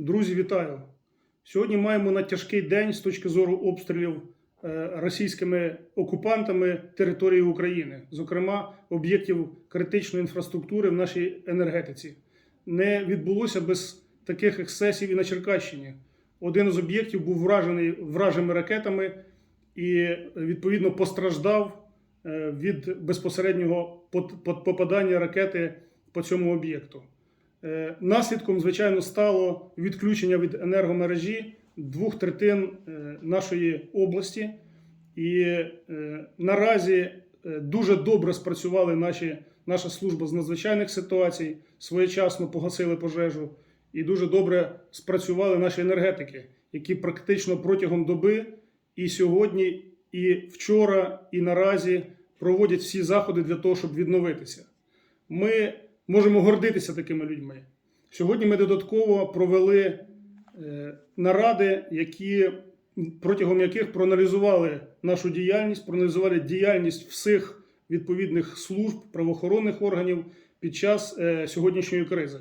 Друзі, вітаю! Сьогодні маємо на тяжкий день з точки зору обстрілів е, російськими окупантами території України, зокрема об'єктів критичної інфраструктури в нашій енергетиці. Не відбулося без таких ексцесів і на Черкащині. Один з об'єктів був вражений вражими ракетами і відповідно постраждав е, від безпосереднього попадання ракети по цьому об'єкту. Е, Наслідком, звичайно, стало відключення від енергомережі двох третин е, нашої області. І е, наразі дуже добре спрацювали наші, наша служба з надзвичайних ситуацій, своєчасно погасили пожежу, і дуже добре спрацювали наші енергетики, які практично протягом доби і сьогодні, і вчора, і наразі проводять всі заходи для того, щоб відновитися. Ми можемо гордитися такими людьми. Сьогодні ми додатково провели е, наради, які, протягом яких проаналізували нашу діяльність, проаналізували діяльність всіх відповідних служб правоохоронних органів під час е, сьогоднішньої кризи.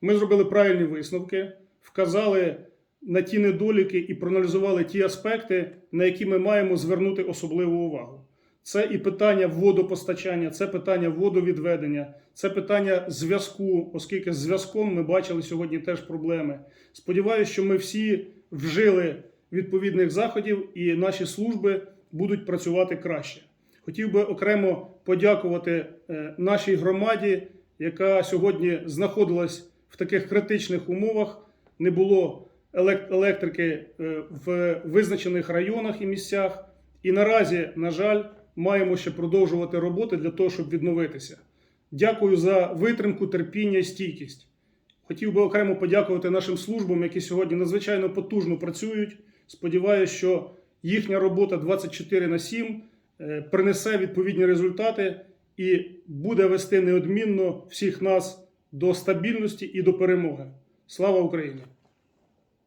Ми зробили правильні висновки, вказали на ті недоліки і проаналізували ті аспекти, на які ми маємо звернути особливу увагу. Це і питання водопостачання, це питання водовідведення, це питання зв'язку, оскільки з зв'язком ми бачили сьогодні теж проблеми. Сподіваюся, що ми всі вжили відповідних заходів і наші служби будуть працювати краще. Хотів би окремо подякувати е, нашій громаді, яка сьогодні знаходилась в таких критичних умовах. Не було елек- електрики е, в визначених районах і місцях. І наразі, на жаль, маємо ще продовжувати роботи для того, щоб відновитися. Дякую за витримку, терпіння і стійкість. Хотів би окремо подякувати нашим службам, які сьогодні надзвичайно потужно працюють. Сподіваюся, що їхня робота 24 на 7 е, принесе відповідні результати і буде вести неодмінно всіх нас до стабільності і до перемоги. Слава Україні!